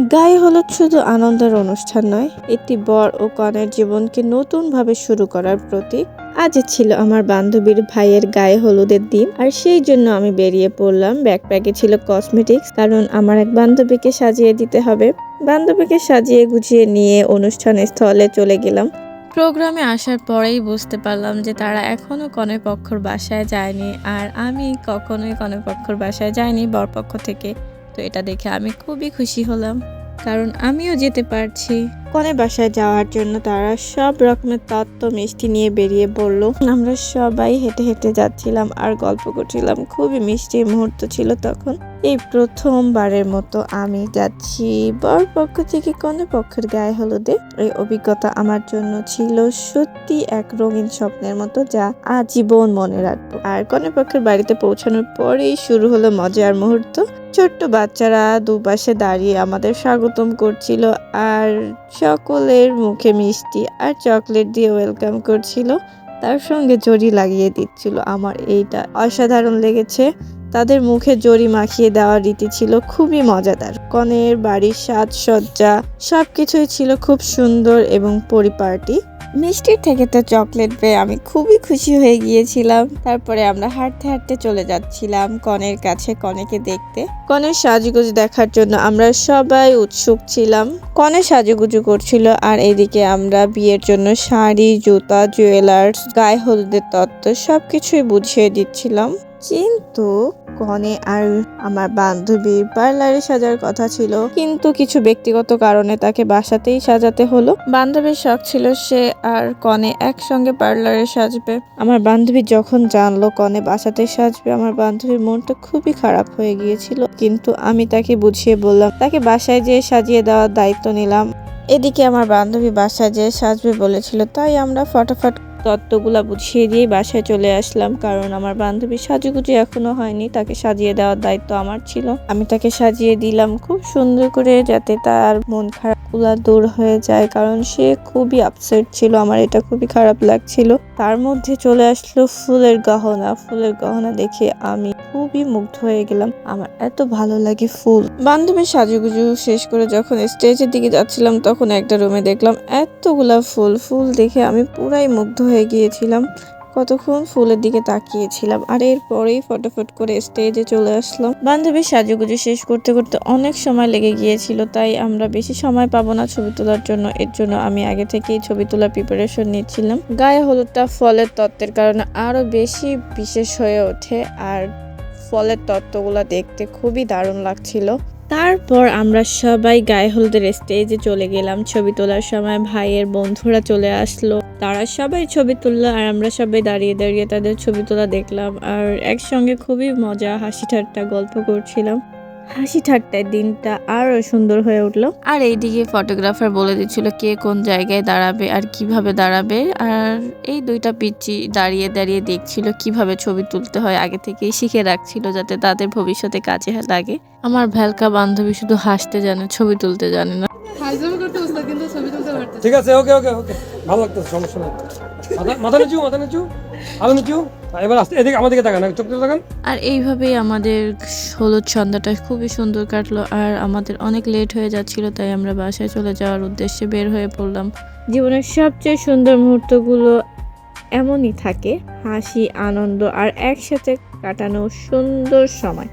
গায়ে হলুদ শুধু আনন্দের অনুষ্ঠান নয়, একটি বর ও কনের জীবনকে নতুনভাবে শুরু করার প্রতীক। আজ ছিল আমার বান্ধবীর ভাইয়ের গায়ে হলুদের দিন, আর সেই জন্য আমি বেরিয়ে পড়লাম। ব্যাকপ্যাকে ছিল কসমেটিক্স, কারণ আমার এক বান্ধবীকে সাজিয়ে দিতে হবে। বান্ধবীকে সাজিয়ে গুছিয়ে নিয়ে অনুষ্ঠান স্থলে চলে গেলাম। প্রোগ্রামে আসার পরেই বুঝতে পারলাম যে তারা এখনও কনের পক্ষর বাসায় যায়নি, আর আমি কখনোই কনের পক্ষর বাসায় যাইনি বরপক্ষ থেকে। তো এটা দেখে আমি খুবই খুশি হলাম, কারণ আমিও যেতে পারছি। কনে বাসায় যাওয়ার জন্য তারা সব রকমের তত্ত্ব মিষ্টি নিয়ে বেরিয়ে পড়ল। আমরা সবাই হেঁটে হেঁটে যাচ্ছিলাম আর গল্প করছিলাম। খুবই মিষ্টি মুহূর্ত ছিল তখন। এই প্রথমবারের মতো আমি যাচ্ছি। বর পক্ষ থেকে কনে পক্ষের গায়ে হলুদে। এই অভিজ্ঞতা আমার জন্য ছিল সত্যি এক রঙিন স্বপ্নের মতো যা আজীবন মনে রাখব। আর কনে পক্ষের বাড়িতে পৌঁছানোর পরেই শুরু হলো মজার মুহূর্ত। ছোট্ট বাচ্চারা দুপাশে দাঁড়িয়ে আমাদের স্বাগতম করছিল আর সকলের মুখে মিষ্টি আর চকলেট দিয়ে ওয়েলকাম করছিল। তার সঙ্গে জড়ি লাগিয়ে দিচ্ছিল। আমার এইটা অসাধারণ লেগেছে। তাদের মুখে জড়ি মাখিয়ে দেওয়ার রীতি ছিল খুবই মজাদার। কনের বাড়ির সাজসজ্জা সব কিছুই ছিল খুব সুন্দর এবং পরিপাটি। মিষ্টির থেকে তো চকলেট পেয়ে আমি খুবই খুশি হয়ে গিয়েছিলাম। তারপরে আমরা হাঁটতে হাঁটতে চলে যাচ্ছিলাম কনের কাছে কনেকে দেখতে। কনের সাজুগুজ দেখার জন্য আমরা সবাই উৎসুক ছিলাম। কনে সাজুগুজু করছিল আর এদিকে আমরা বিয়ের জন্য শাড়ি, জুতা, জুয়েলার্স, গায়ে হলুদের তত্ত্ব সবকিছুই বুঝিয়ে দিচ্ছিলাম। কিন্তু কনে আর আমার বান্ধবীর পার্লারে সাজার কথা ছিল। কিন্তু কিছু ব্যক্তিগত কারণে তাকে বাসাতেই সাজাতে হলো। বান্ধবীর শখ ছিল সে আর কনে একসঙ্গে পার্লারে সাজবে। আমার বান্ধবী যখন জানলো কনে বাসাতে সাজবে, আমার বান্ধবীর মনটা খুবই খারাপ হয়ে গিয়েছিল। কিন্তু আমি তাকে বুঝিয়ে বললাম, তাকে বাসায় যেয়ে সাজিয়ে দেওয়ার দায়িত্ব নিলাম। এদিকে আমার বান্ধবী বাসায় যেয়ে সাজবে বলেছিল, তাই আমরা ফটাফট তত্ত্বগুলা বুঝিয়ে দিয়ে বাসায় চলে আসলাম, কারণ আমার বান্ধবী সাজুগুজু এখনও হয়নি। তাকে সাজিয়ে দেওয়ার দায়িত্ব আমার ছিল। আমি তাকে সাজিয়ে দিলাম খুব সুন্দর করে, যাতে তার মন খারাপগুলা দূর হয়ে যায়, কারণ সে খুবই আপসেট ছিল, আমার এটা খুবই খারাপ লাগছিল। তার মধ্যে চলে আসলো ফুলের গহনা। ফুলের গহনা দেখে আমি খুবই মুগ্ধ হয়ে গেলাম। আমার এত ভালো লাগে ফুল। বান্ধবীর সাজুগুজু শেষ করে যখন স্টেজের দিকে যাচ্ছিলাম, তখন একটা রুমে দেখলাম এতগুলা ফুল। ফুল দেখে আমি পুরাই মুগ্ধ হয়ে গিয়েছিলাম। কতক্ষণ ফুলের দিকে তাকিয়েছিলাম, আর এরপরেই ফটোফট করে স্টেজে চলে আসলাম। বান্ধবীর সাজুগুজু শেষ করতে করতে অনেক সময় লেগে গিয়েছিল, তাই আমরা বেশি সময় পাবো না ছবি তোলার জন্য। এর জন্য আমি আগে থেকেই ছবি তোলার প্রিপারেশন নিচ্ছিলাম। গায়ে হলুদটা ফলের তত্ত্বের কারণে আরও বেশি বিশেষ হয়ে ওঠে, আর ফলের তত্ত্বগুলো দেখতে খুবই দারুণ লাগছিল। তারপর আমরা সবাই গায়ে হলুদের স্টেজে চলে গেলাম। ছবি তোলার সময় ভাইয়ের বন্ধুরা চলে আসলো। তারা সবাই ছবি তুললো আর আমরা সবাই দাঁড়িয়ে দাঁড়িয়ে তাদের ছবি তোলা দেখলাম। আর একসঙ্গে খুবই মজা হাসি ঠাট্টা গল্প করছিলাম। হাসি ঠাট্টায় দিনটা আরও সুন্দর হয়ে উঠল। আর এইদিকে ফটোগ্রাফার বলে দিচ্ছিল কে কোন জায়গায় দাঁড়াবে আর কীভাবে দাঁড়াবে। আর এই দুইটা পিচ্ছি দাঁড়িয়ে দাঁড়িয়ে দেখছিল কীভাবে ছবি তুলতে হয় আগে থেকেই শিখে রাখছিল যাতে তাদের ভবিষ্যতে কাজে লাগে। আমার ভ্যালকা বান্ধবী শুধু হাসতে জানে ছবি তুলতে জানে না। ঠিক আছে ওকে ওকে ওকে। ভালো লাগতেছে সমস্যা নেই। মাথা নিচু মাথা নিচু। আলো নিচু। এবার আসতে, এদিকে আমার দিকে তাকান চোখ তাকান। আর এইভাবেই আমাদের হলুদ সন্ধ্যাটা খুবই সুন্দর কাটলো, আর আমাদের অনেক লেট হয়ে যাচ্ছিল, তাই আমরা বাসায় চলে যাওয়ার উদ্দেশ্যে বের হয়ে পড়লাম। জীবনের সবচেয়ে সুন্দর মুহূর্তগুলো এমনই থাকে, হাসি, আনন্দ, আর একসাথে কাটানো সুন্দর সময়।